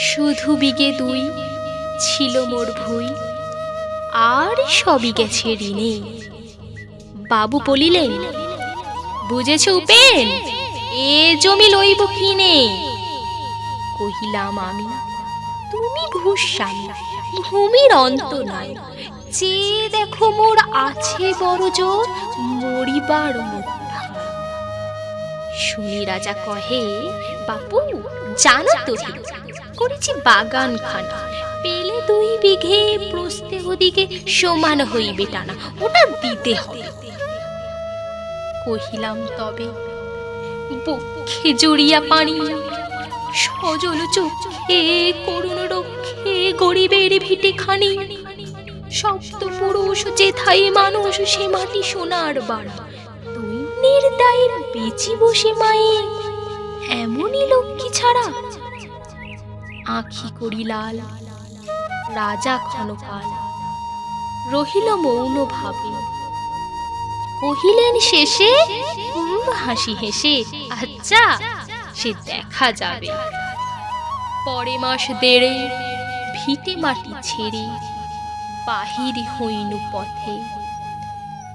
শুধু বিগে দুই ছিল মোর ভুই, আর সবই গেছে ঋণে। বাবু বলিলেন, বুঝেছ উপেন, এ জমি লইব কিনে? কহিলাম আমি, তুমি ভূষাল ভূমির অন্ত নাই। যে দেখো মোর আছে বড় জোর মরিবার মুঠা শুনি রাজা কহে, বাপু, জানো তো, করেছি বাগান খানা পেলে দুই বিঘে প্রস্তে ওদিকে সমান হইবে টানা, ওটা দিতে হবে। কহিলাম, তবে বক্ষে জড়িয়া পানি, সজল চোখে করুণ রক্ষে গরিবের ভিটে খানি সপ্ত পুরুষ যেথায় মানুষ সে মাটি সোনার বাড়া দৈন্যের দায়ে বেচি বসে মায়ে, এমনই লক্ষ্মী ছাড়া। আখি করি লাল, রাজা ক্ষণকাল। রহিল মৌন ভাবে। কহিলেন, শেষে? হাসি হেসে আচ্ছা সে দেখা যাবে। পরে মাস দেড়ে ভিটে মাটি ছেড়ে বাহির হইনু পথে।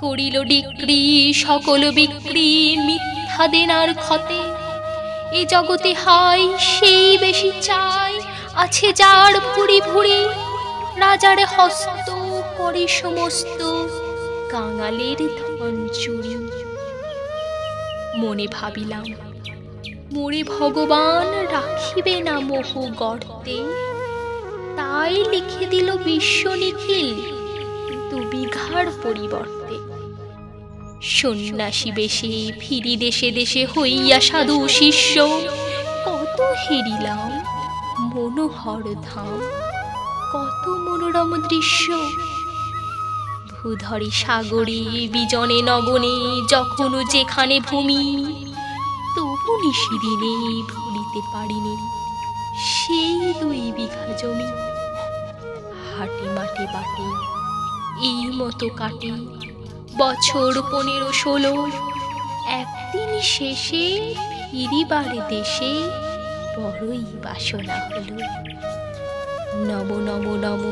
করিল ডিক্রি সকল বিক্রি মিথ্যা দেনার ক্ষতে। এ জগতে হাই, সেই বেশি চাই, আছে যার ভুরি ভুরি রাজার হস্ত করে সমস্ত কাঙালের ধন চুরি। মনে ভাবিলাম, মোরে ভগবান রাখিবে না মোহ গর্তে। তাই লিখে দিল বিশ্ব নিখিল দু বিঘার পরিবর্তে। সন্ন্যাসী বেশে ফিরি দেশে দেশে হইয়া সাধু শিষ্য। কত হেরিলাম, মনোহর ধাম, কত মনোরম দৃশ্য। ভূধরে সাগরে, বিজনে নগনে যখন যেখানে ভূমি, তবু নিশিদিনে ভুলিতে পারিনি সেই দুই বিঘা জমি। হাটে মাঠে বাটে, এই মতো কাটে বছর পনেরো ষোলো। একদিন শেষে ফিরিবার দেশে বড়ই বাসনা হলো। নম নম নম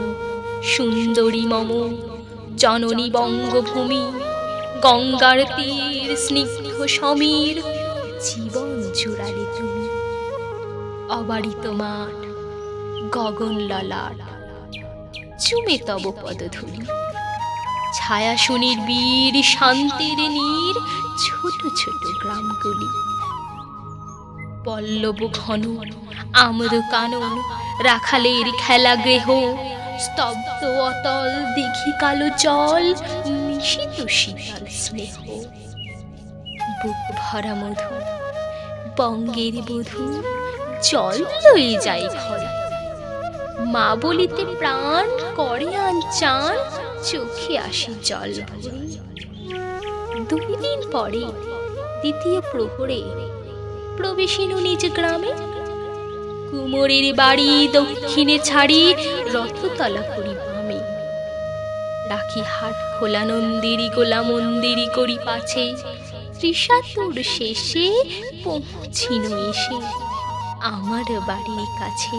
সুন্দরী মম, জননী বঙ্গভূমি, গঙ্গার তীর, স্নিগ্ধ সমীর, জীবন জুড়ালে তুমি অবারিত মাঠ গগন ললাট চুমে তব পদধূলি। ছায়া শুনির বীর শান্তির নীর, ছোট ছোট গ্রামগুলি। পল্লব ঘন আমর কানন, রাখালের খেলা গৃহ, স্তব্ধ অতল দিঘি কালো জল, নিশিত শীতল স্নেহ। বুক ভরা মধু, বঙ্গের বধূ, জল লয়ে যায় ঘরে। মা বলিতে প্রাণ, করে আন চান চোখে আসে জল। ভরে দুই দিন পরে দ্বিতীয় প্রহরে প্রবেশিনু নিজ গ্রামে। কুমোরের বাড়ি দক্ষিণে ছাড়ি রথতলা করি বামে। রাখি হাট খোলা নন্দিরি গোলা মন্দিরি করি পাছে। ত্রিশাতুর শেষে পৌঁছিন এসে আমার বাড়ির কাছে।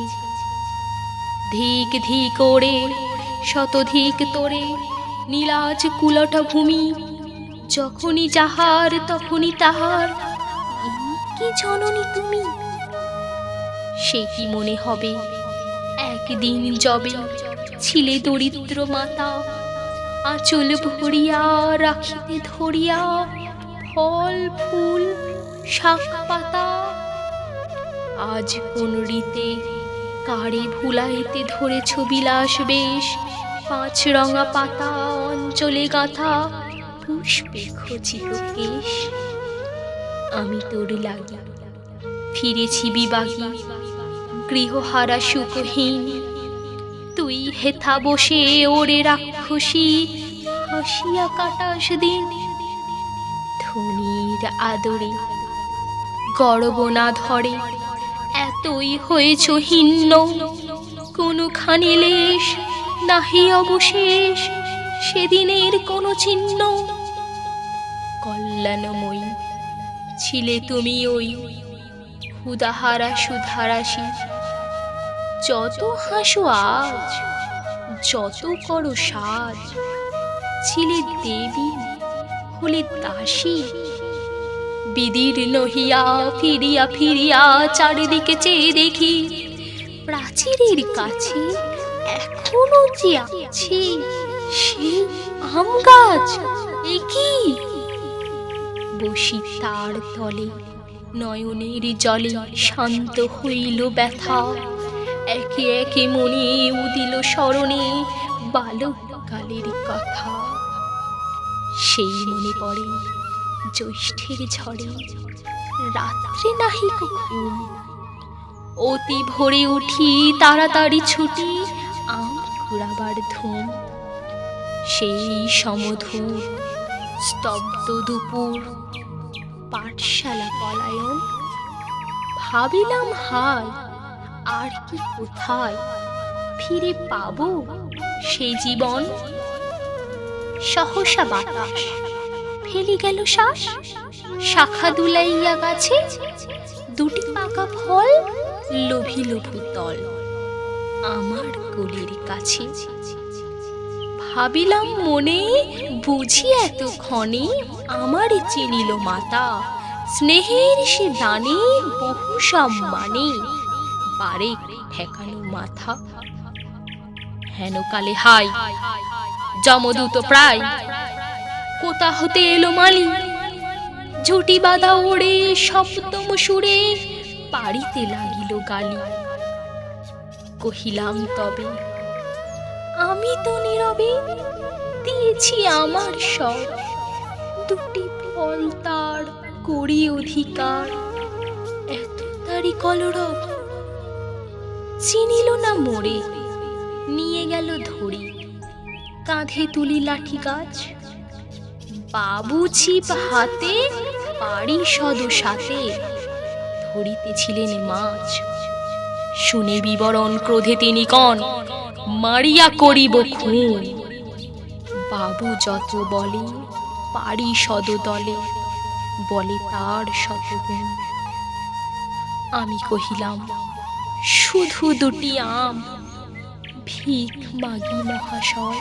ধিক ধিক ওড়ে শতধিক তোরে, নীলাজ কুলটা ভূমি যখনই যাহার, তখনই তাহার। কি জননী তুমি? সে কি মনে হবে? একদিন যবে ছিলে দরিদ্র মাতা, আঁচল ভরিয়া রাখিতে ধরিয়া, ফল, ফুল, শাক পাতা। আজ কোন রীতে কারে ভুলাইতে ধরেছ বিলাস বেশ। পাঁচ রঙা পাতা, অঞ্চলে গাথা, পুষ্পে খচিত কেশ। আমি তোর লাগি, ফিরেছি বিবাহী, গৃহহারা সুখহীন। তুই হেথা বসে ওরে রাক্ষসী, হাসিয়া কাটাস দিন। ধনির আদরে গর্ব না ধরে এতই হয়েছ হিন্ন কোনোখানি লেশ, নাহি অবশেষ, সেদিনের কোনো চিহ্ন। কল্যাণময়ী, ছিলে তুমি ওই ক্ষুদাহারা সুধারাশি। যত হাসো আজ, যত করো সাজ, ছিলে দেবী হলে দাসী। বিদির নহিয়া ফিরিয়া ফিরিয়া, চারিদিকে চেয়ে দেখি প্রাচীরের কাছে এখনও যে আছে আম গাছ। এ কি? বসি তার তলে নয়নের জলে শান্ত হইল ব্যথা। একে একে মনে উদিল স্মরণে বালক কালের কথা। সেই মনে পড়ে জ্যৈষ্ঠের ঝড়ে রাত্রে নাহি ঘুম অতি ভোরে উঠি তাড়াতাড়ি ছুটি, আম ঘুরাবার ধুম সেই সমধূর স্তব্ধ দুপুর, পাঠশালা পলায়ন। ভাবিলাম হায় আর কি কোথায় ফিরে পাবো সেই জীবন? সহসা বাতাস। ফেলি গেল শ্বাস? শাখা দুলাইয়া গাছে দুটি পাকা ফল লোভিল ভূতল আমার গলির কাছে। ভাবিলাম মনে বুঝি এতক্ষণে আমার চিনিল মাতা, স্নেহের সে দানে বহু সম্মানে পারে ঠেকানো মাথা। হেন কালে হাই জমদূত প্রায় কোথা হতে এলো মালি? ঝুটি বাঁধা ওড়ে সপ্তম সুরে পাড়িতে লাগিল গালি। কহিলাম, তবে আমি তো নীরবে দিয়েছি আমার সব দুটি ফল তার করি অধিকার। এত তারি কলরব চিনিল না মোড়ে নিয়ে গেল ধরি, কাঁধে তুলি লাঠি গাছ। বাবু ছিপ হাতে পাড়ি সদ সাথে ধরিতেছিলেন মাছ। শুনে বিবরণ ক্রোধে তিনি কন, মারিয়া করিব খুন। বাবু যত বলে পারি সদ দলে, বলে তার শতগুণ। আমি কহিলাম, শুধু দুটি আম, ভিক মাগি মহাশয়।